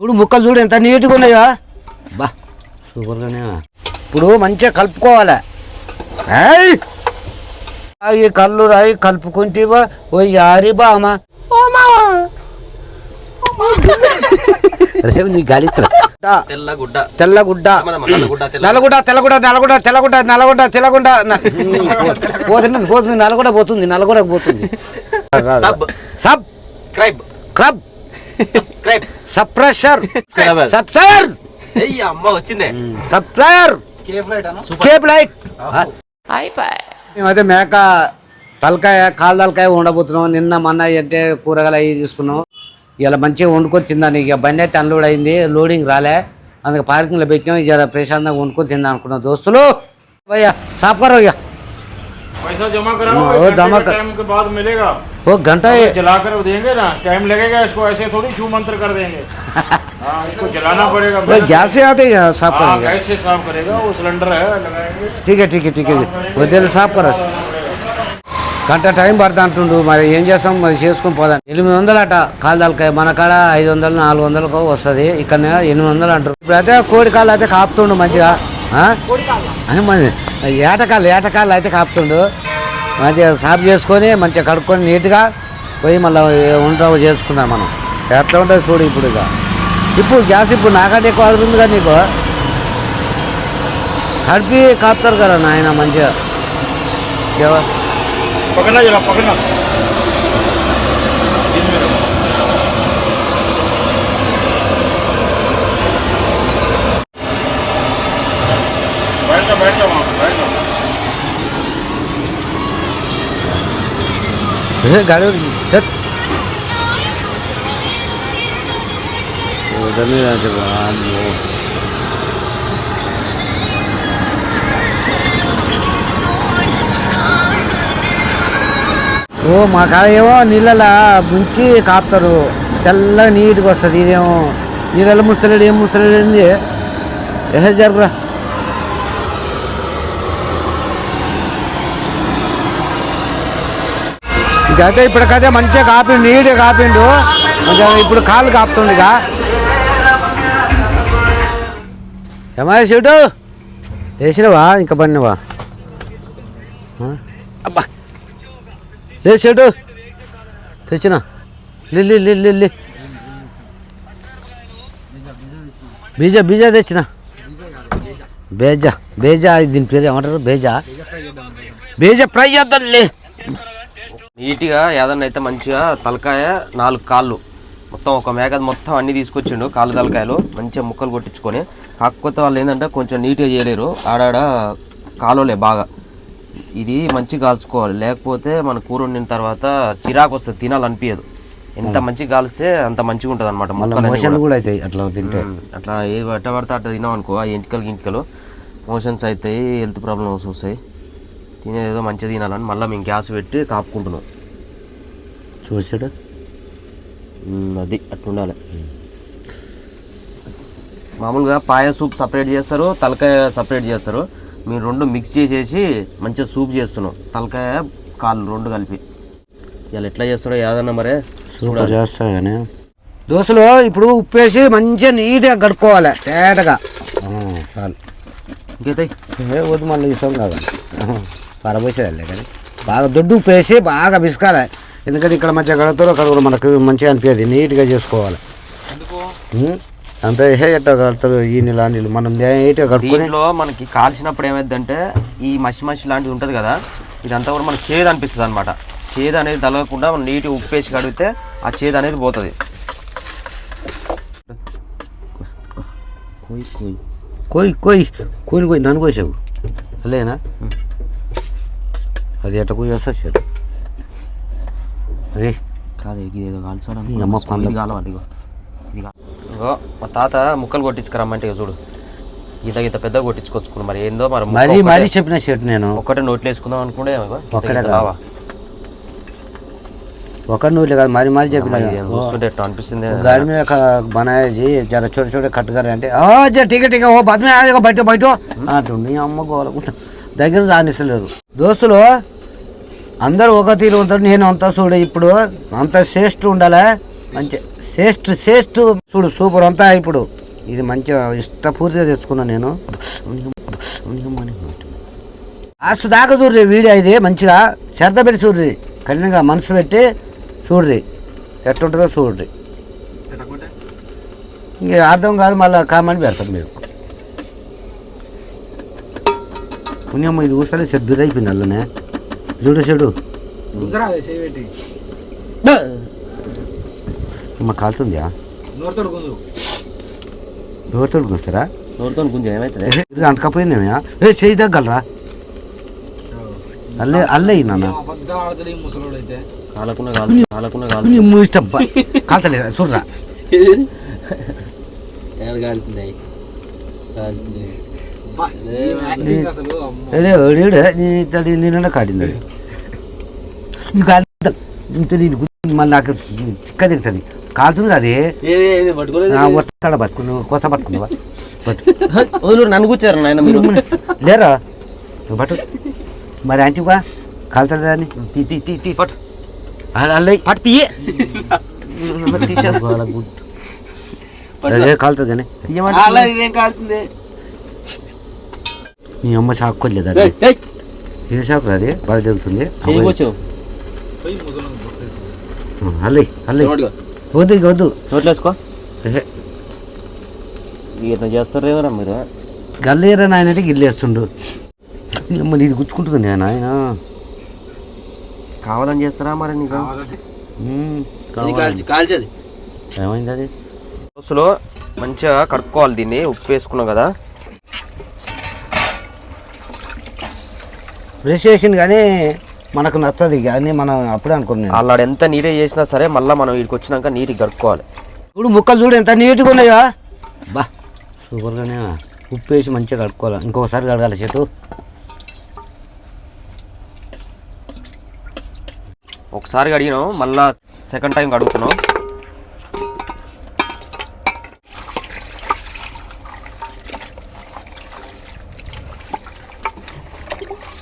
ఇప్పుడు ముక్కలు చూడు ఎంత నీట్గా ఉన్నాయో. బా సూపర్గానే ఇప్పుడు మంచిగా కలుపుకోవాలి! రాయి కళ్ళు రాయి కలుపుకుంటేవా ఓ యారి బామా నీ గాలిత్ర తెల్ల గుడ్డ. తెల్లగుడ్డ నల్లగుడ్డ తెల్ల నల్లగుడ్డ తెల్లగుడ్డ నల్లగుడ్డ తెల్లగుడ్డ నల్లగుడ్డ తెల్లగుడ్డ పోతుంది పోతుంది నల్లగుడ్డ పోతుంది నల్లగుడ్డ పోతుంది. సబ్ సబ్ స్క్రైబ్ క్రబ్ సబ్స్క్రైబ్ సప్రెషర్ Subscriber. సబ్సర్ అయ్యి అమ్మ వచ్చిందే. సబ్స్క్రైబర్ కేప్ లైట్ మేమైతే మేక తలకాయ కాలు తలకాయ ఉండబోతున్నాం నిన్న మొన్న అంటే కూరగాయలు అవి తీసుకున్నాం. ఇలా మంచిగా వండుకొని తిందాను ఇక బండి అయితే అన్లోడ్ అయింది. లోడింగ్ రాలే. అందుకే పార్కింగ్లో పెట్టినాం. ఇక ప్రశాంతంగా వండుకొని తిందాం అనుకున్నాం. దోస్తులు. భయ్యా సాఫ్ కరో ఇక पैसा जमा करा हाँ, वो जमा कर- टाइम के बाद मिलेगा ఓ గంట जला कर देंगे ना टाइम लगेगा इसको ऐसे थोड़ी छू मंत्र कर देंगे हाँ इसको जलाना पड़ेगा वो गैस से आते हैं साफ हाँ करेंगे गैस से साफ करेगा वो सिलेंडर है लगाएंगे ठीक है ठीक है ठीक है వదిలే సాఫ్ కరో గంట టైం పడుతుంది అంటుండు మరి ఏం చేస్తాం మరి చేసుకుని పోదాం ఎనిమిది వందలు అట కాలు తలకాయ మన కాడ ఐదు వందలు నాలుగు వందలకు వస్తుంది ఇక్కడ ఎనిమిది వందలు అంటారు ఇప్పుడు అయితే కోడి కాళ్ళు అయితే కాపుతుండు మంచిగా ఆ? అని మరి ఏటకాలు ఏటకాలు అయితే కాపుతుండు మంచిగా సాఫ్ చేసుకొని మంచిగా కడుక్కొని నీట్గా పోయి మళ్ళీ వంట చేసుకున్నాం మనం. ఎట్లా ఉంటుంది చూడు ఇప్పుడు ఇక. ఇప్పుడు గ్యాస్ ఇప్పుడు నాకంటే ఎక్కువ అదురుంది కదా నీకు? కడిపి కాపుతారు కదా నాయన మంచిగా. బయట బయట గాలి. ఓ, మా కాడ ఏమో నీళ్ళలా ముంచి కాపుతారు. తెల్ల నీట్గా వస్తుంది ఇదేమో. నీళ్ళలో ముస్తలేడు ఏం ముస్తలేడు ఏంది? ఏ జరుగురా ఇదైతే ఇప్పటికైతే మంచిగా కాపిండు నీట్గా కాపిండు. ఇప్పుడు కాలు కాపుతుండు ఇక ఏమయ్య షూటు వేసినవా ఇంకా పడినవా అబ్బా. లే షూటు తెచ్చిన? లిల్లి లే లే బీజా బీజా తెచ్చిన? బేజా బేజా దీని పేరు ఏమంటారు? బేజా? బేజా ఫ్రై చేద్దాం లే నీట్గా ఏదన్నా అయితే మంచిగా తలకాయ నాలుగు కాళ్ళు మొత్తం ఒక మేకది మొత్తం అన్ని తీసుకొచ్చిండు కాళ్ళు తలకాయలు మంచిగా ముక్కలు కొట్టించుకొని. కాకపోతే వాళ్ళు ఏంటంటే కొంచెం నీట్గా చేయలేరు ఆడాడ కాలువలే బాగా. ఇది మంచిగా కాల్చుకోవాలి లేకపోతే మన కూర వండిన తర్వాత చిరాకు వస్తుంది తినాలనిపించదు ఎంత మంచిగా కాల్స్తే అంత మంచిగా ఉంటుంది అనమాట మోషన్ కూడా. అవుతాయి అట్లా తింటే. అట్లా ఏ పడితే అట్లా తినాం అనుకో ఆ ఎంటికలు గింటికలు మోషన్స్ అవుతాయి హెల్త్ ప్రాబ్లమ్స్ వస్తాయి. తినేదేదో మంచిగా తినాలని మళ్ళీ మేము గ్యాస్ పెట్టి కాపుకుంటున్నాం. చూసాడు? అది అట్లుండాలి. మామూలుగా పాయ సూప్ సపరేట్ చేస్తారు తలకాయ సపరేట్ చేస్తారు. మీరు రెండు మిక్స్ చేసేసి మంచిగా సూప్ చేస్తున్నాం. తలకాయ కాళ్ళు రెండు కలిపి. ఇలా ఎట్లా చేస్తాడో ఏదన్నా మరే సూపర్ చేస్తాడు కానీ. దోశలు ఇప్పుడు ఉప్పేసి మంచిగా నీట్గా కడుక్కోవాలి తేటగా. చాలు. ఇంకైతే వద్దు మళ్ళీ ఇస్తాం కదా. పరబోసేయాలి కానీ బాగా దొడ్డు ఉప్పు వేసి బాగా పిసుకాలి ఎందుకంటే ఇక్కడ మంచిగా కడుగుతారు అక్కడ కూడా మనకు మంచిగా అనిపించదు నీట్గా చేసుకోవాలి? అంత ఎట్లా కడతారు ఈ నీళ్ళు ఆ నీళ్ళు? మనం నీట్గా దీంట్లో మనకి కాల్చినప్పుడు ఏమైందంటే ఈ మసి మసి లాంటిది ఉంటుంది కదా ఇదంతా కూడా మనకు చేదు అనిపిస్తుంది అనమాట చేదు అనేది తలగకుండా మనం నీటి ఉప్పేసి కడిగితే ఆ చేదు అనేది పోతుంది. కోయి కోయి. కోయి కోయి. కోయిని కోయి నన్ను కోసావు అలేనా అది ఎట అరే కాదు కాల్చాలి ఇది కాలవాలి మా తాత ముక్కలు కొట్టించుకురమ్మంటే చూడు. ఈత ఈత పెద్ద కొట్టించుకొచ్చుకున్నా మరి. ఏందో మరి మరి మరీ చెప్పిన షర్ట్ నేను. ఒక్కటే నోట్లు వేసుకుందాం అనుకుంటే ఒక్కటే కావా ఒక నూరు కాదు మరి మరి చెప్పిన అనిపిస్తుంది? గాడి మీద జర చోట చోట కట్టుకారు అంటే టీక టీక ఓ బతమే బయట బయట అంటుండి అమ్మ గోల. దగ్గర రానిస్తలేరు. దోస్తులు అందరూ ఒక తీరు ఉంటారు నేను అంత చూడు ఇప్పుడు అంత శ్రేష్ఠ ఉండాలి? మంచి శ్రేష్ఠ శ్రేష్ఠ చూడు సూపర్ అంతా ఇప్పుడు. ఇది మంచిగా ఇష్టపూర్తిగా తెచ్చుకున్నాను నేను. లాస్ట్ దాకా చూడ్రి వీడియో ఇది మంచిగా శ్రద్ధ పెట్టి చూడ్రి. కఠినంగా మనసు పెట్టి చూడ్రి. ఎట్లుంటుందో చూడ్రి. ఇంక అర్థం కాదు మళ్ళీ కామని పెడతాం మీరు. పుణ్యమ్మ ఇది ఊసలే చెడ్డు అల్లనే. చూడు చెడు. అమ్మ కాలుతుందా ఎవరితో వస్తారా నోరుతో కొంచెం ఏమవుతుంది ఇది అంటకపోయిందేమయ్యా? ఏ చేయి తగ్గలరా? అల్లే అల్లే నాన్న. కాలకున్న కాలు కాలకున్న కాలు. ఇష్టం బా. కాల్తలేదా చూడరా. ఏడే నీ తడి నిన్న కాడింది. ఇది కాలిద్దాం. ఇంత దీని గురించి మళ్ళీ నాకు చిక్క తిరుగుతుంది కాలుతుంది అది ఒక్కడ పట్టుకున్నావు కొస పట్టుకున్నావా? పట్టు. నన్ను కూర్చారు నాయన మీరు. లేరా? పట్టు. మరి ఆంటీవా కాలుతుంది అని తీ తీ తీ తీ పట్టు. పట్టు తీయే. అదే కాలుతుంది కానీ కాలుతుంది? మీ అమ్మ చాక్కోలేదు అది. ఇది చాకు అది బాగా జరుగుతుంది. అల్లయ్య అల్లయ్య వద్దు ఇక వద్దు నోట్లో వేసుకో. ఇట్లా చేస్తారు ఎవరా మీరు గల్లేరా నాయన అంటే గిల్లేస్తుండు మీ అమ్మ ఇది గుచ్చుకుంటుంది నేను ఆయన కావాలని చేస్తారా మరి నిజం కావాలి. ఏమైంది అది దోశలో మంచిగా కడుక్కోవాలి దీన్ని ఉప్పు వేసుకున్నాం కదా బ్రష్ చేసింది కానీ మనకు నచ్చదు కానీ మనం అప్పుడే అనుకున్నాను అల్లాడు ఎంత నీరే చేసినా సరే మళ్ళీ మనం వీడికి వచ్చినాక నీరు కడుక్కోవాలి చూడు ముక్కలు చూడు ఎంత నీట్గా ఉన్నాయా బా సూపర్గానే ఉప్పు వేసి మంచిగా కడుక్కోవాలి. ఇంకొకసారి కడగాలి చెట్టు. ఒకసారి కడిగినాం మళ్ళా సెకండ్ టైం కడుగుతున్నాం.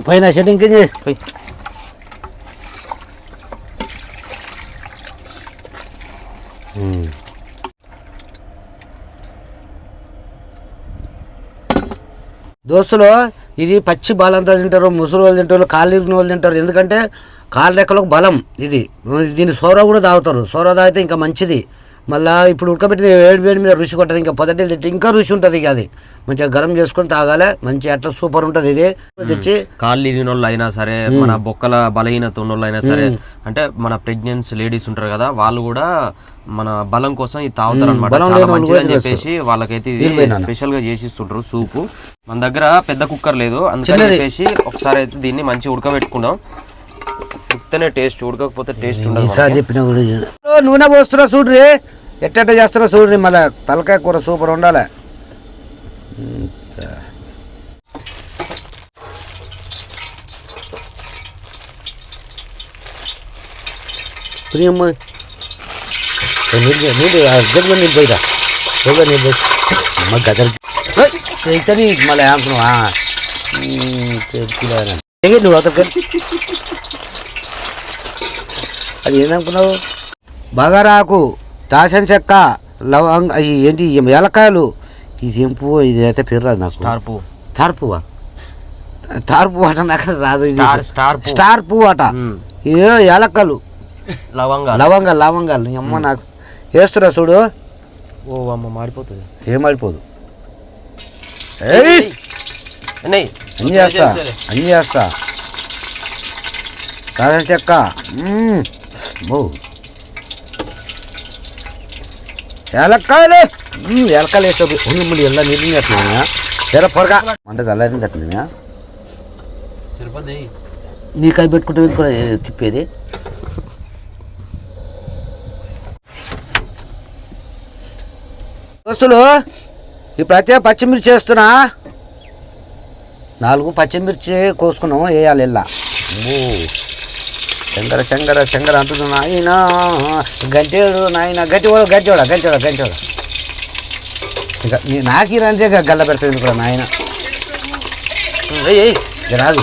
పైన చెట్టు ఇంకేంది పోయ్. ఉమ్. దోస్తులు ఇది పచ్చి బలంతా తింటారు ముసలి వాళ్ళు తింటారు కాళ్ళు వాళ్ళు తింటారు. ఎందుకంటే కాళ్ళ రెక్కలకు బలం ఇది. దీని సోర కూడా తాగుతారు. సోర తాగితే ఇంకా మంచిది. మళ్ళా ఇప్పుడు ఉడకబెట్టిన వేడి వేడి మీద రుచి కొట్టదు ఇంకా పొదటి తింటే ఇంకా రుచి ఉంటుంది ఇక అది. మంచిగా గరం చేసుకొని తాగాలి మంచి అట్లా సూపర్ ఉంటుంది ఇది. తెచ్చి కాళ్ళు ఇరిగిన వాళ్ళు అయినా సరే మన బొక్కల బలహీనత ఉన్న వాళ్ళు అయినా సరే అంటే మన ప్రెగ్నెన్సీ లేడీస్ ఉంటారు కదా వాళ్ళు కూడా మన బలం కోసం ఇది తాగుతారు అనమాట చాలా మంచిది అని చెప్పేసి వాళ్ళకైతే ఇది స్పెషల్గా చేసిస్తుంటారు సూపు. మన దగ్గర పెద్ద కుక్కర్ లేదు అందుకని. చెప్పేసి ఒకసారి అయితే దీన్ని మంచిగా ఉడకబెట్టుకున్నాం ఉడికితేనే టేస్ట్ ఉడకకపోతే టేస్ట్ ఉండదు ఈసారి చెప్పిన కూడా నూనె పోస్తున్నా చూడ్రి. ఎట్టెట్ట చేస్తున్నా చూడ్రి. మళ్ళీ తలకాయ కూర సూపర్ ఉండాలి. ప్రియమ్మ. నీళ్ళు నీళ్ళు జగ్గు నీళ్ళు పోయిరా. జగ్గు నీళ్ళు పోయి. అమ్మ గదర్. ఇతని మళ్ళీ నువ్వు అతను అది ఏందనుకున్నావు? బగారాకు దాసం చెక్క లవంగ అవి ఏంటి ఏలకాయలు ఇది ఏం పువ్వు? ఇది అయితే పేరు రాదు నాకు. స్టార్ పువ్వు. తార్ పువ్వా? తార్ పువ్వు అట నాకు రాదు. స్టార్ స్టార్ పువ్వు. స్టార్ అట. ఏ ఏలక్కలు. లవంగా లవంగాలు లవంగాలు. అమ్మ నాకు వేస్తురా చూడు. ఓ అమ్మ మాడిపోతుంది. ఏం ఎన్నయ్ అన్నీ చేస్తా. అన్నీ చేస్తా. దాసం చెక్క. ఏలక్కాయలు. ఏలక్కాయలు వేసే ఉన్ని ఎలా నీళ్ళు చేస్తున్నాయా తెర పొరగా. అంటే చల్లారింది తట్టినా నీ పెట్టుకుంటే కూడా తిప్పేది? దోస్తులు ఇప్పుడు అయితే పచ్చిమిర్చి వేస్తున్నా నాలుగు పచ్చిమిర్చి కోసుకున్నాం వేయాలి ఇలా ఓ. శంకర శంకర శంకర అంటున్నా నాయన గంటేడు నాయన గట్టివాడు గట్టివాడ గంటేవాడ గంటేవాడ ఇంకా నీ నాకి రంతే గల్ల పెడుతుంది కూడా నాయన? రాదు.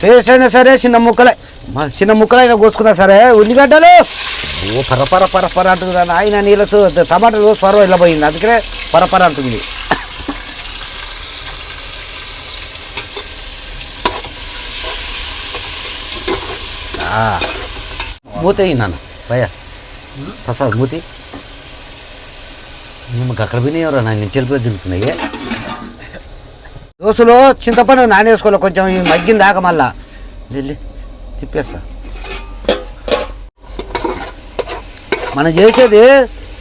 టేస్ట్ అయినా సరే చిన్న ముక్కలే. చిన్న ముక్కలైనా కోసుకున్నా సరే ఉల్లిగడ్డలు ఓ పరపర పరపర అంటుంది కదా ఆయన నీళ్ళ టమాటాలు ఇలా పోయింది. అందుకనే పరపర అంటుంది. మూత నాన్న భయ ప్రసాద్ మూతి మేము అక్కడ వినేవరా నేను చెలుపులో తింటున్నాయి దోశలో చింతపండు నానేసుకోవాలి కొంచెం మగ్గింది మగ్గిన దాకా మళ్ళా వెళ్ళి తిప్పేస్తా మనం చేసేది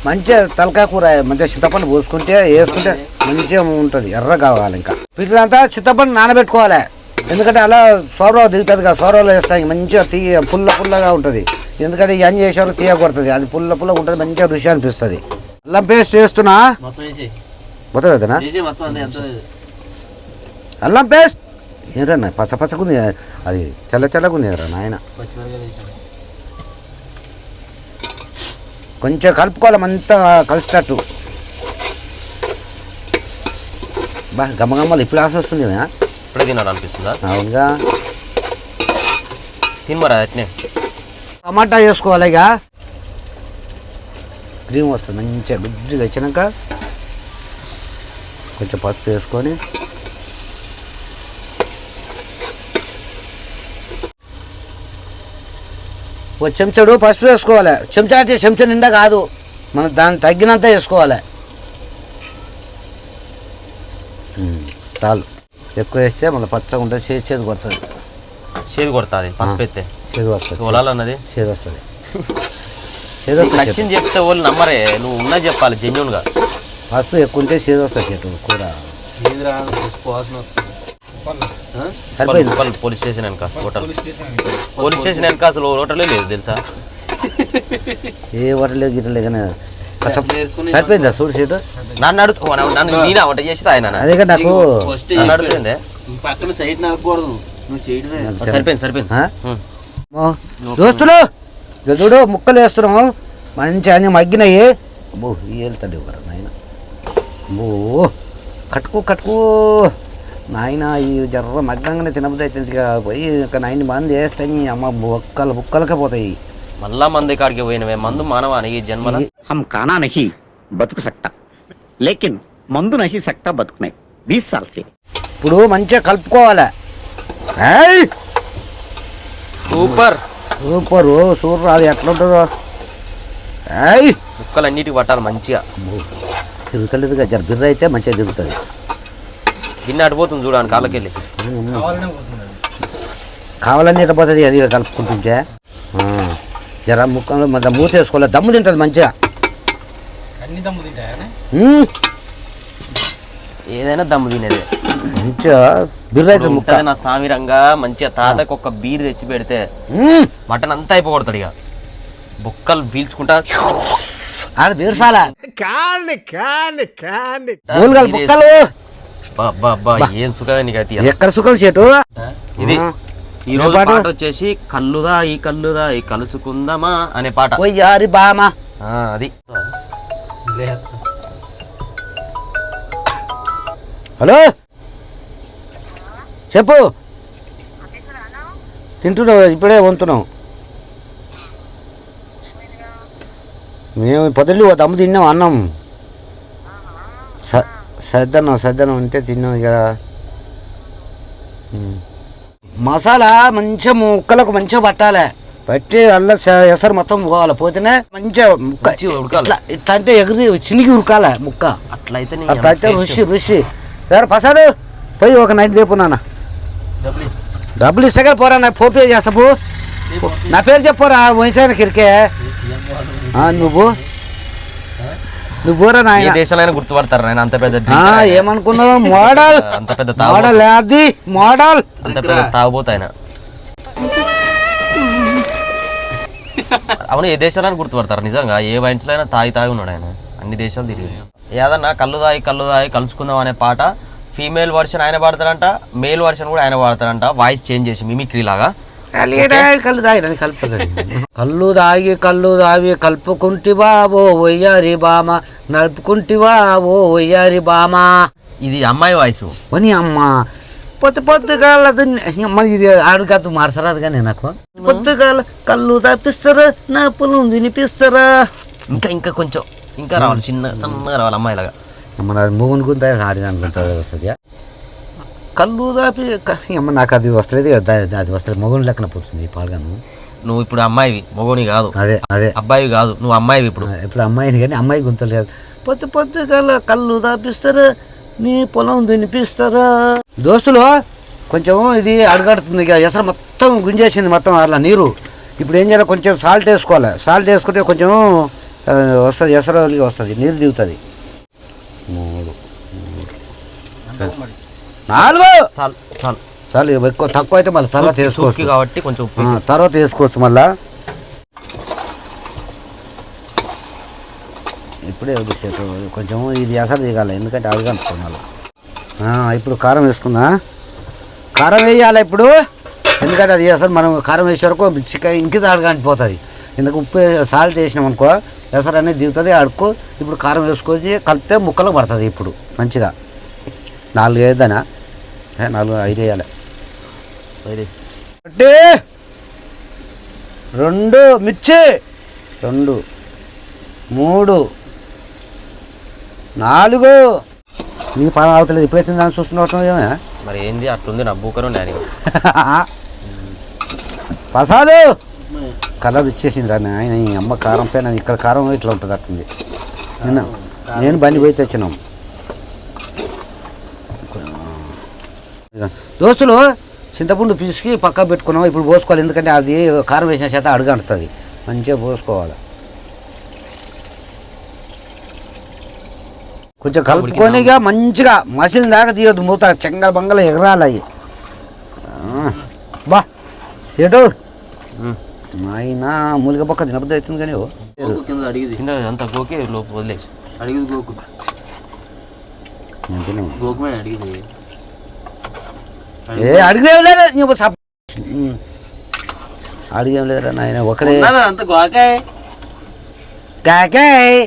మంచిగా తలకాయ కూర మంచిగా చింతపండు పోసుకుంటే వేసుకుంటే మంచిగా ఉంటుంది ఎర్ర కావాలి ఇంకా వీటిదంతా చింతపండు నానబెట్టుకోవాలి ఎందుకంటే అలా సౌరవ దిగుతుంది కదా సౌరవలో వేస్తాయి మంచిగా తీయ పుల్ల పుల్లగా ఉంటుంది. ఎందుకంటే ఇవన్నీ చేసేవారు తీయ కొడుతుంది అది పుల్ల పుల్లగా ఉంటుంది మంచిగా రుచి అనిపిస్తుంది అల్లం పేస్ట్ చేస్తున్నా? మొత్తం ఎంత అల్లం పేస్ట్? ఏరన్నా పచ్చ పచ్చగుంది అది తెల్ల తెల్లగుంది ఏరా నాయన. కొంచెం కలుపుకోవాలి అంతా కలిసేటట్టు బా గమ్మగమ్మలు ఇప్పుడు ఆశ వస్తుంది ఏమే? ఇప్పుడే తినాలనిపిస్తుందా? అవునుగా. తినమరా అట్నే? టమాటా వేసుకోవాలి ఇక. క్రీమ్ వస్తుంది మంచిగా గుజ్జుగా వచ్చినాక కొంచెం పసుపు వేసుకొని ఓ చెంచాడు పసుపు వేసుకోవాలి. చెంచా అంటే చెంచా నిండా కాదు. మనం దాన్ని తగ్గినంత వేసుకోవాలి. చాలు. ఎక్కువ వేస్తే మన పచ్చగా ఉంటుంది చేసి చేదు కొడుతుంది. చేదు కొడుతుంది పసుపు ఎత్తే. చేదు వస్తుంది. పొలాలన్నది చేదు వస్తుంది. చేదు నచ్చింది చెప్తే వాళ్ళు నమ్మరే నువ్వు ఉన్నది చెప్పాలి జెన్యున్గా. పసుపు ఎక్కువ ఉంటే చేదు వస్తుంది చెట్టు కూర. సరిపోయింది? పోలీస్ స్టేషన్ వెనక హోటల్. పోలీస్ స్టేషన్ వెనక అసలు హోటలే లేదు తెలుసా? ఏ వరలేదు గిట్టలే కానీ సరిపోయిందా చూడు సీటు నన్ను అడుగు నన్ను నేనే వంట చేసి ఆయన అదే కదా నాకు నన్ను అడుగుతుందే పక్కన సైడ్ నవ్వకూడదు నువ్వు చేయడమే. సరిపోయింది సరిపోయింది. ఆ? ఉం. మో, దోస్తులు! చూడు ముక్కలు వేస్తున్నాము మంచి అన్ని మగ్గినాయి. అబ్బో వెళ్తాడు ఒకరు నాయన. అబ్బో. కట్టుకో కట్టుకో. నాయన ఈ జర్ర మగ్గంగానే తినబుద్ది ఇక పోయి ఇక నాయన మంది వేస్తాయి అమ్మ బొక్కలు బుక్కలకే పోతాయి. మళ్ళా మంది కాడికి పోయినవే. మందు మానవానికి జన్మ హమ్ కానా నహి బతుకు సక్త. లేకిన్ మందు నహి సక్త బతుకునే. బీస్ సాల్సి. ఇప్పుడు మంచిగా కలుపుకోవాలి? సూపర్. సూపర్ సూపర్ అది ఎట్లుంటుందో. ముక్కలు అన్నిటి పట్టాలి మంచిగా. తిరుగుతలేదుగా జర్బిర్ర అయితే మంచిగా తిరుగుతుంది. గిన్నె అడిపోతుంది చూడాలి కాళ్ళకెళ్ళి. కావాలన్నీ పోతుంది. అది కలుపుకుంటుంటే. జర ముక్కలు మన మూత వేసుకోవాలి దమ్ము తింటుంది మంచిగా. అన్ని దమ్ము తింటాయా ఏదైనా దమ్ము తినేదే. మంచిగా బిర్ర అవుతుంది ముక్క నా సామిరంగా మంచిగా తాతకు ఒక బీర్ తెచ్చి పెడితే మటన్ అంతా అయిపోగొడతాడు ఇక. బొక్కలు పీల్చుకుంటా. ఆడ బీరసాల. మూలుగలు బుక్కలు బా, బా, బా, ఏం సుఖమే నీకైతే ఇయ్యాల. ఎక్కడ సుఖం చెట్టు ఇది. ఈ రోజు పాట? వచ్చేసి కల్లుదా ఈ కల్లుదా ఈ కలుసుకుందామా అనే పాట. పోయారి బామా. ఆ, అది. హలో? చెప్పు. తింటున్నావు ఇప్పుడే వంతున్నాం మేము పొద్దుల్లి ఓ దమ్ము తిన్నాం అన్నం. స సద్దన్నం సద్దన్నం ఉంటే తిన్నాం ఇక. మసాలా మంచిగా ముక్కలకు మంచిగా పట్టాలి. పట్టి అల్ల ఎసరు మొత్తం పోవాలి పోతేనే మంచిగా ముక్క. ఇట్లా ఇట్లా అంటే ఎగిరి చినిగి ఉడకాలి ముక్క. అట్లయితే నీ అట్లా అయితే taste. రుచి రుచి. సరే ప్రసాద్ పోయి ఒక నైట్ రేపు నాన్న. డబ్బులు. డబ్బులు ఇస్తే కదా పోరా నా ఫోన్ పే చేస్తా నా పేరు చెప్పరా వయసాన కిరికే. నువ్వు. నువ్వు నాయన? దేశంలో గుర్తుపడతారు నాయన అంత పెద్ద. ఏమనుకున్నావు? మోడల్. అంత పెద్ద మోడల్ అది మోడల్. అంత పెద్ద తాగుబోతు ఆయన. అవును ఏ దేశాలను గుర్తుపడతారు నిజంగా. ఏ వయసులో అయినా తాగి తాగి ఉన్నాడు ఆయన. అన్ని దేశాలు తిరిగి ఏదన్నా కళ్ళు తాగి కళ్ళు తాగి కలుసుకుందాం అనే పాట ఫీమేల్ వర్షన్ ఆయన పాడతారంట మేల్ వర్షన్ కూడా ఆయన పాడతారంట వాయిస్ చేంజ్ చేసి మిమిక్రీ లాగా కళ్ళు తాగి కలుపుతుంది. కళ్ళు తాగి కళ్ళు తాగి కలుపుకుంటివా ఓ వయ్యారి బామ నలుపుకుంటివా ఓ వయ్యారి బామ. ఇది అమ్మాయి వాయిస్. వని అమ్మ పొద్దు పొద్దుగాల మరి ఇది అడుగద్దు మార్చరాదు కానీ నాకు. పొద్దుగాల కళ్ళు తప్పిస్తారా నా పొలం వినిపిస్తారా? ఇంకా ఇంకా కొంచెం ఇంకా రావాలి చిన్న సన్నగా రావాలి అమ్మాయిలాగా. మన మూగుని గుంత ఆడి అనుకుంటుంది వస్తుంది కళ్ళు దాపి అమ్మ నాకు అది వస్తలేదు అది వస్తలేదు. మొగుని లెక్కన పోతుంది పాల్గాను. నువ్వు ఇప్పుడు అమ్మాయివి మొగోని కాదు. అదే అదే. అబ్బాయివి కాదు నువ్వు అమ్మాయివి ఇప్పుడు. ఇప్పుడు అమ్మాయిని కానీ అమ్మాయి గుంతలేదు పొద్దు పొద్దుగాల కళ్ళు దాపిస్తారా నీ పొలం వినిపిస్తారా దోస్తులు కొంచెం ఇది అడగడుతుంది ఇక ఎసరు మొత్తం గుంజేసింది మొత్తం అలా నీరు. ఇప్పుడు ఏం చేయాలి కొంచెం సాల్ట్ వేసుకోవాలి. సాల్ట్ వేసుకుంటే కొంచెం వస్తుంది ఎసరు వస్తుంది నీరు దిగుతుంది. మూడు. నాలుగు. చాలు చాలు. చాలు ఎక్కువ తక్కువ అయితే మళ్ళీ తర్వాత వేసుకోవచ్చు. కాబట్టి కొంచెం తర్వాత వేసుకోవచ్చు మళ్ళా. ఇప్పుడే వదిలేసేటు కొంచెం ఇది అసలు దిగాలి ఎందుకంటే అడుగు మళ్ళీ. ఇప్పుడు కారం వేసుకుందా? కారం వేయాలి ఇప్పుడు? ఎందుకంటే అది అసలు మనం కారం వేసే వరకు చికెన్ ఇంకిత అడగంటిపోతుంది ఎందుకు ఉప్పు సాల్ట్ వేసినాం అనుకో ఎసరు అనేది దిగుతుంది అడుక్కు. ఇప్పుడు కారం వేసుకొని కలిపితే ముక్కలు పడుతుంది ఇప్పుడు మంచిగా. నాలుగు వేద్దానా ఏ, నాలుగు ఐదు వేయాలి. ఇది. ఒకటి రెండు మిర్చి. రెండు. మూడు. నాలుగు. నీ పని అవుతలేదు ఇప్పుడైతే దాన్ని చూస్తున్నట్టు ఏమే? మరి ఏంది అట్లుంది నా బూకరు ప్రసాదు! కలర్ ఇచ్చేసింది రా ఆయన ఈ అమ్మ కారం పైన ఇక్కడ కారం ఇట్లా ఉంటుంది అట్టుంది నేను బండి పోయి తెచ్చినాం. దోస్తులు చింతపండు పిసికి పక్క పెట్టుకున్నాం ఇప్పుడు పోసుకోవాలి. ఎందుకంటే అది కారం వేసిన చేత అడుగంటుతుంది మంచిగా పోసుకోవాలి. కొంచెం కలుపుకొని ఇక మంచిగా మసిలిన దాకా తీయొద్దు. మూత చెంగల బంగల ఎగరాలి అవి. బా సేటు. ఆయన మూలిక పక్క తినబద్ద అవుతుంది కానీ అంతా గోకి లోపు వదిలేసి. అడిగింది గోకు. నేను అడిగింది. ఏ అడిగేం లేదా నువ్వు సప్. అడిగేం లేదురా నాయన ఒకడే అంత గోకాయ్? కాకాయ్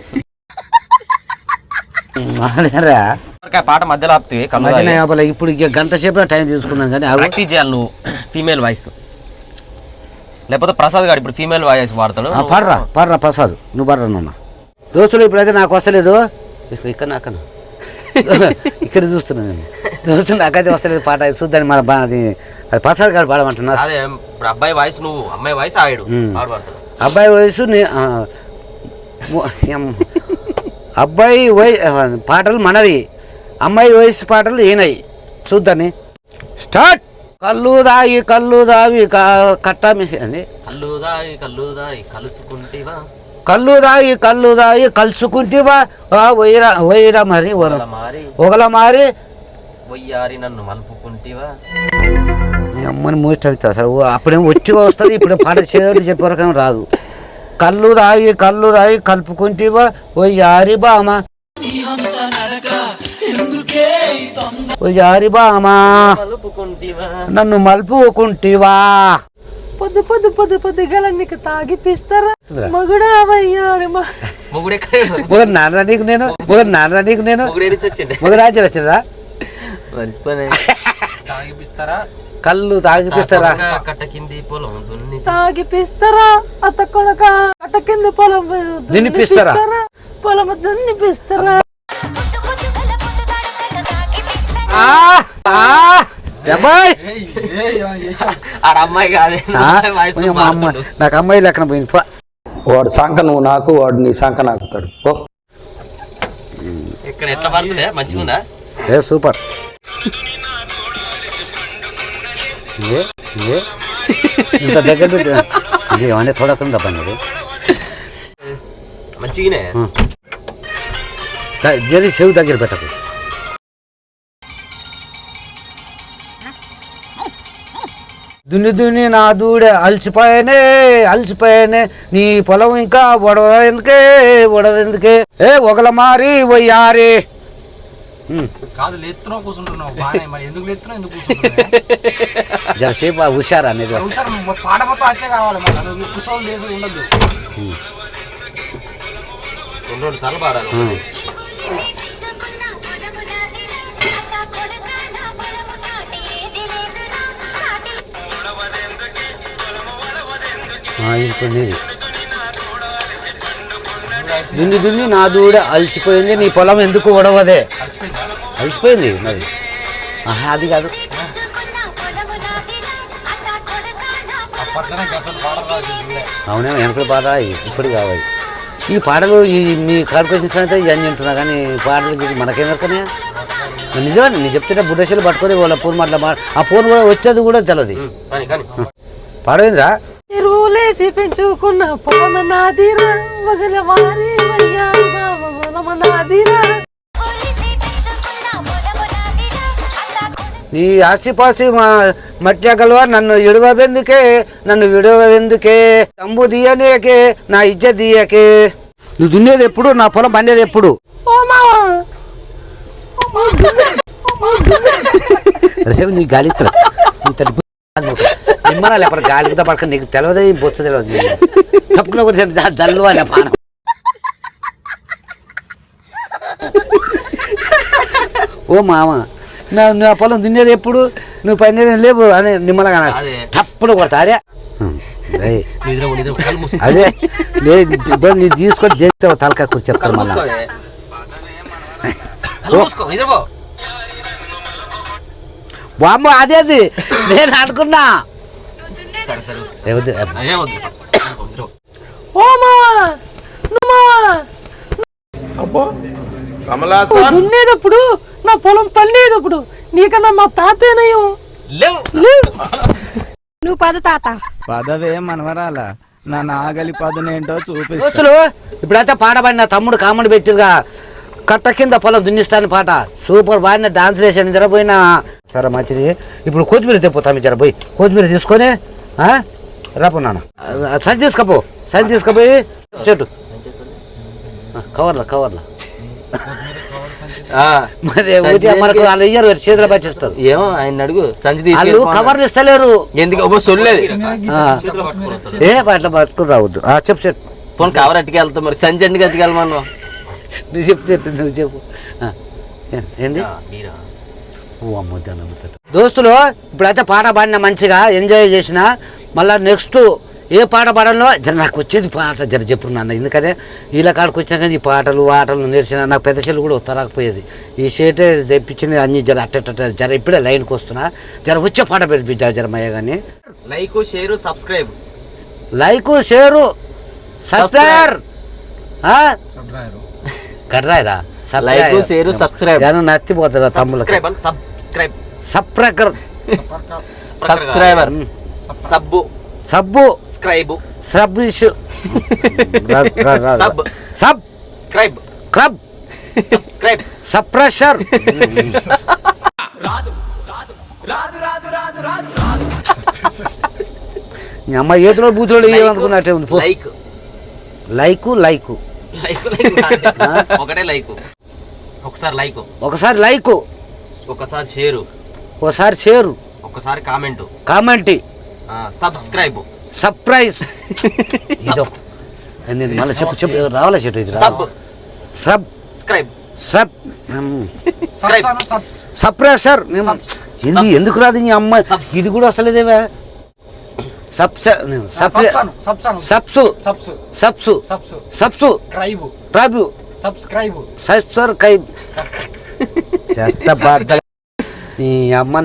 మాలేరా పాట మధ్యలో ఆపుతుంది కళ్ళు మధ్యన ఆపలే. ఇప్పుడు ఇక గంట సేపు టైం తీసుకున్నాం కానీ అవి ప్రాక్టీస్ చేయాలి నువ్వు ఫీమేల్ వాయిస్. లేకపోతే ప్రసాద్ గారు ఇప్పుడు ఫీమేల్ వాయిస్ వాడతాడు. ఆ, పాడరా పాడరా ప్రసాద్ నువ్వు పాడరా నాన్న. దోస్తులు ఇప్పుడైతే నాకు వస్తలేదు. ఇక- ఇక్కడ నాకన్నా. ఇక్కడ చూస్తున్నా నేను. దోస్తులు నాకైతే వస్తలేదు పాట. చూద్దాని మన బా అది అది ప్రసాద్ గారు పాడమంటున్నా అదే ఇప్పుడు అబ్బాయి వాయిస్ నువ్వు అమ్మాయి వాయిస్. ఆడు అబ్బాయి వయసు. అబ్బాయి వయ పాటలు మనవి. అమ్మాయి వయసు పాటలు ఈయనవి. చూద్దాని స్టార్ట్! కళ్ళు దాగి కళ్ళు దావి క- కట్ట మీ- అని కళ్ళు దాయి కళ్ళు దాయి కలుసుకుంటేవా? కళ్ళు దాగి కళ్ళు దాగి కలుసుకుంటేవా? ఆ, వైరా వైరా మరి ఒకల మారి. ఒకల మారి. వయ్యారి నన్ను మలుపుకుంటేవా? అమ్మని ఓ అప్పుడేమో వచ్చిగా వస్తుంది ఇప్పుడు పాట చేయడం చెప్పే వరకేమో రాదు. కళ్ళు దాగి కళ్ళు దాగి కలుపుకుంటేవా? ఓ యారి బామ. ఓ యారి బామ నన్ను మలుపుకుంటివా? పొద్దు పొద్దు పొద్దు పొద్దుగల నీకు తాగిపిస్తారా మగుడావయ్యారు మా. మొగుడు ఎక్కడ నాన్న నీకు నేను? నాన్న నీకు నేను? మొగుడు రాజ్యం వచ్చిందా మర్చిపోయి కళ్ళు తాగిపిస్తారా కట్ట కింది పొలం దున్ని తాగిపిస్తారా అత్త కొడక అట్ట కింద పొలం దున్నిపిస్తారా? పొలం దున్నిపిస్తారా ఆ, ఆ, జబాయ్. ఆడ అమ్మాయి కాదే మా అమ్మ. నాకు అమ్మాయి లెక్కన పోయింది పో. వాడు సాంక నువ్వు నాకు వాడు నీ సాంక నాకుతాడు ఓ ఇక్కడ ఎట్లా పడుతుందే? మంచిగా ఉందా ఏ సూపర్. ఏ ఏ? ఇంత దగ్గర ఏమన్నా పని ఇది? మంచిగానే? జరి చెవి దగ్గర పెట్టకు. దున్ని దున్ని నా దూడే అలసిపోయానే అలసిపోయానే. నీ పొలం ఇంకా వడద ఎందుకే ఏ ఒకల మారి వయ్యారి. కాదు కూర్చుంటున్నావు. బాగానే మరి ఎందుకు లేస్తున్నావు ఎందుకు కూర్చుంటున్నావు? జరసేపు ఆ హుషారు అనేది పాట మొత్తం అట్లే కావాలి మరి. నువ్వు కూర్చోవాలి లేసు ఉండదు. రెండు రెండు సార్లు పాడాలి. ఇప్పుడు దున్ని దున్ని నా దూడ అలసిపోయింది నీ పొలం ఎందుకు ఒడవదే అలసిపోయింది మరి. ఆహా, అది కాదు. అవునే వెనకల పాట ఇప్పుడు కావాలి. ఈ పాటలు ఈ మీ వచ్చిన సంగతి ఇవన్నీ వింటున్నా కానీ పాటలు గురించి మనకేం దొరకనే నిజమే నేను చెప్తుంటే బుడ్డశలు పట్టుకొని వాళ్ళ ఫోన్ మాట్లా ఆ ఫోన్ కూడా వచ్చేది కూడా తెలియదు కానీ ఎరువులేసి పెంచుకున్న పొలం నాదిరా వగల వారి వయ్యారి బావ పొలం నాదిరా నీ ఆస్తిపాస్తి మా మట్టి గలవా నన్ను విడవెందుకే నన్ను విడవెందుకే తంబు తీయనేకే నా ఇజ్జ తీయకే. నువ్వు దున్నేది ఎప్పుడు నా పొలం పండేది ఎప్పుడు? ఓ మావా! అసలు నీ గాలి ఇత్తరా. నీ తలుపు నిమ్మరా లేకపోతే గాలితో పడక నీకు తెలియదు బొచ్చ తెలియదు తప్పుకున్న కూడా జల్లు అనే పానం. ఓ మామ నా నా పొలం దున్నేది ఎప్పుడు? నువ్వు పని లేవు అని నిమ్మలగా. తప్పుడు కొడతాడే. అదే లేదు ఇప్పుడు నీ తీసుకొని చేస్తావు తలకాయ కూర్చో చెప్తాను మళ్ళీ. బామ్మ అదేది నేను అనుకున్నా. సరే సరే ఏవద్దు. ఏం వద్దు నిద్రపో. ఓ మావా నువ్వు మావా నువ్వు దున్నేటప్పుడు నా పొలం పండేటప్పుడు నీకన్నా మా తాతేనయం లేవు. నువ్వు పద తాత. పదవే మనవరాల? నా నాగలి పదనేంటో చూపిస్తా. ఇప్పుడైతే పాట పాడిన తమ్ముడు కామెంట్ పెట్టిరుగా కట్ట కింద పొలం దున్నిస్తాను పాట. సూపర్ బాగా డాన్స్ వేసాను జరపోయినా సరే మంచిది. ఇప్పుడు కొత్తిమీర తెప్పుతాం జర పోయి. కొత్తిమీర తీసుకొని ఆ? రాపు నాన్న. సంచి తీసుకపో సంచి తీసుకపోయి చెట్టు. కవర్లా కవర్లా. ఆ, మరి ఊరికే మనకు వాళ్ళు ఇయ్యరు చేతులు పట్టిస్తారు. ఏమో ఆయన అడుగు. సంచి వాళ్ళు తీసుకెళ్ళి కవర్లు ఇస్తలేరు. ఎందుకు? ఒక సొల్లేదు. ఆ. ఏ అట్లా పట్టుకుని రావద్దు. ఆ, చెప్పు చెప్పు పోనీ కవర్ అట్టుకు వెళ్తాం మరి. సంచి ఎందుకు నువ్వు చెప్పు చెప్పు నువ్వు చెప్పు. ఏంది. దోస్తులు ఇప్పుడైతే పాట పాడిన మంచిగా ఎంజాయ్ చేసిన మళ్ళా నెక్స్ట్ ఏ పాట పాడంలో జర నాకు వచ్చేది పాట జర చెప్పు నాన్న. ఎందుకంటే వీళ్ళ కాడికి వచ్చినా కానీ ఈ పాటలు ఆటలు నేర్చిన నాకు పెద్ద చెల్లు కూడా వస్తారాకపోయేది ఈ షేటే తెప్పించింది అన్ని జర అట్ట జర ఇప్పుడే లైన్కి వస్తున్నా. జర వచ్చే పాట పెట్టించా జర మయ్య కానీ like share subscribe like share subscriber కర్రాయిరా? Like share subscribe జనం నత్తిపోతుందా తమ్ముళ్ళకి? సబ్స్క్రైబ్ అని సబ్స్క్రైబ్ సప్రకర్. సబ్స్క్రైబర్ సబ్బు. సబ్బు. Scribe. సబ్రిష్ sub. Sub. Scribe. Club subscribe. సప్రెషర్. మీ అమ్మ ఏతులో బూతులో ఏమనుకున్నట్టే ఉంది. పో. Like. Like like. Like like. ఒకటే లైక్. ఒకసారి లైక్. ఒకసారి లైకు. ఒకసారి షేరు. ఒకసారి షేరు. ఒకసారి కామెంట్. కామెంట్. సబ్స్క్రైబ్. సర్ప్రైజ్. ఇదో. నేను మళ్ళీ చెప్పు చెప్పు. ఏదో రావాలా చెట్టు ఇది? Sub. Sub. Scribe sub. Suppressor ఇది ఎందుకు రాదు నీ అమ్మ ఇది కూడా వస్తలేదేవా సబ్స క్రైబ్ ట్రాబు సబ్స్క్రైబ్. సబ్సర్ కై చేస్తా నీ అమ్మ?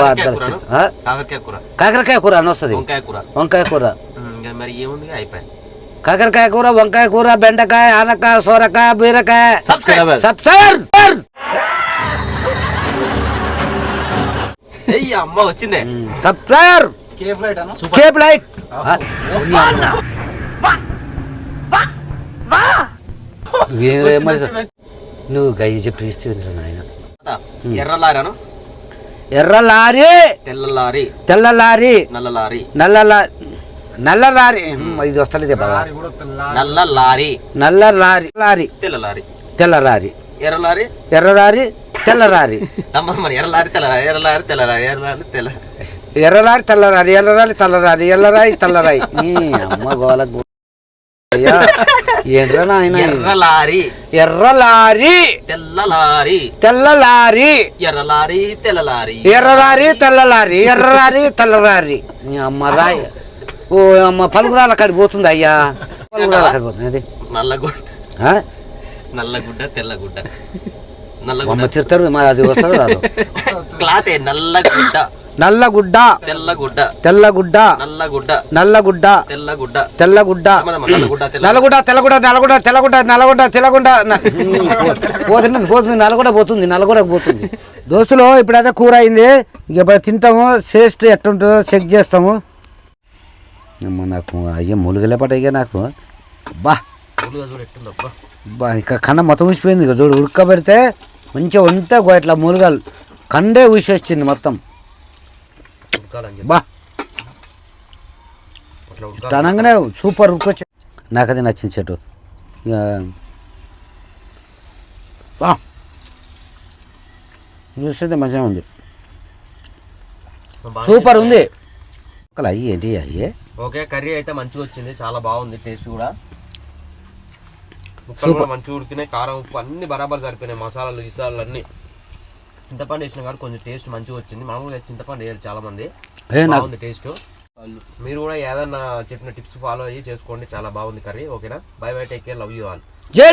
కాకరకాయ కూర. కాకరకాయ కూర అని వస్తుంది వంకాయ కూర. వంకాయ కూర. ఉమ్, ఇంకా మరి ఏముంది అయిపోయి? కాకరకాయ కూర వంకాయ కూర బెండకాయ ఆనకాయ సోరకాయ బీరకాయ. సబ్స్క్రైబర్ అమ్మ వచ్చిందే. సబ్స్క్రైబర్ కేప్ లైట్ నువ్వు గయ్యి చెప్పి నాయన. ఎర్ర లారీను? ఎర్ర లారీ. తెల్ల లారీ. తెల్ల లారీ. నల్ల లారీ. నల్ల లా నల్ల లారీ. ఇది వస్తలేదే నల్ల లారీ. నల్ల లారీ. లారీ. తెల్ల లారీ. తెల్ల లారీ. ఎర్ర లారీ? ఎర్ర లారీ తెల్ల లారీ. ఎర్ర లారీ తెల్ల లారీ ఎర్ర లారీ తెల్ల లారీ ఎర్ర లారీ తెల్ల ఎర్రలారి తెల్లరారి ఎర్రరారి తెల్లరారి ఎర్రరాయి తెల్లరాయి అమ్మ గోల అయ్యా ఏంట్రా నాయన ఎర్ర లారీ. ఎర్ర లారీ. తెల్ల లారీ. తెల్ల లారీ. ఎర్ర లారీ తెల్ల లారీ. ఎర్రలారి తెల్లలారి ఎర్రలారి తెల్లరారి నీ అమ్మ రాయి ఓ అమ్మ పలుకురాల కాడికి పోతుంది అయ్యా? పలుకురాల కాడికి పోతుంది? అది నల్లగుడ్డ? నల్లగుడ్డ తెల్లగుడ్డ అమ్మ నల్లగుడ్డ తిడతారు మరి అది వస్తాడు రాదు? క్లాతే నల్లగుడ్డ నల్లగుడ్డ. తెల్లగుడ్డ. తెల్లగుడ్డ. నల్లగుడ్డ. నల్లగుడ్డ. తెల్లగుడ్డ. తెల్లగుడ్డ. నల్లగుడ్డ తెల్ల నల్లగుడ్డ తెల్లగుడ్డ నల్లగుడ్డ తెల్లగుడ్డ నల్లగుడ్డ తెల్లగుడ్డ. పోతుంది పోతుంది నల్లగొండ పోతుంది నల్లగొండకు పోతుంది. దోస్తులు ఇప్పుడైతే కూర అయింది. ఇక ఇప్పుడు తింటాము. టేస్ట్ ఎట్టుంటుందో చెక్ చేస్తాము. అమ్మ నాకు అయ్యే ములుగలే పట ఇక నాకు. అబ్బా. అబ్బా. ఇక కన్న మొత్తం ఊసిపోయింది. ఇక చూడు ఉడకబెడితే మంచిగా ఉంటే ఇట్లా ములుగలు కండే ఊసి వచ్చింది మొత్తం. ఉడకాలని బా. అనగానే సూపర్ ఉడకొచ్చి నాకు అది నచ్చింది చెట్టు. బా. చూస్తే మంచిగా ఉంది. సూపర్ ఉంది. అయ్యి ఏంటి అయ్యే? ఓకే కర్రీ అయితే మంచిగా వచ్చింది. చాలా బాగుంది టేస్ట్ కూడా. ముక్కలు కూడా మంచిగా ఉడికినాయి. కారం ఉప్పు అన్ని బరాబర్ సరిపోయినాయి. మసాలాలు గిసాలు అన్ని. చింతపండు వేసిన కాదు కొంచెం టేస్ట్ మంచిగా వచ్చింది. మామూలుగా చింతపండు వేయాలి చాలా మంది బాగుంది టేస్ట్ మీరు కూడా ఏదన్నా చెప్పిన టిప్స్ ఫాలో అయ్యి చేసుకోండి. చాలా బాగుంది కర్రీ. ఓకేనా? Bye bye take care love you all జై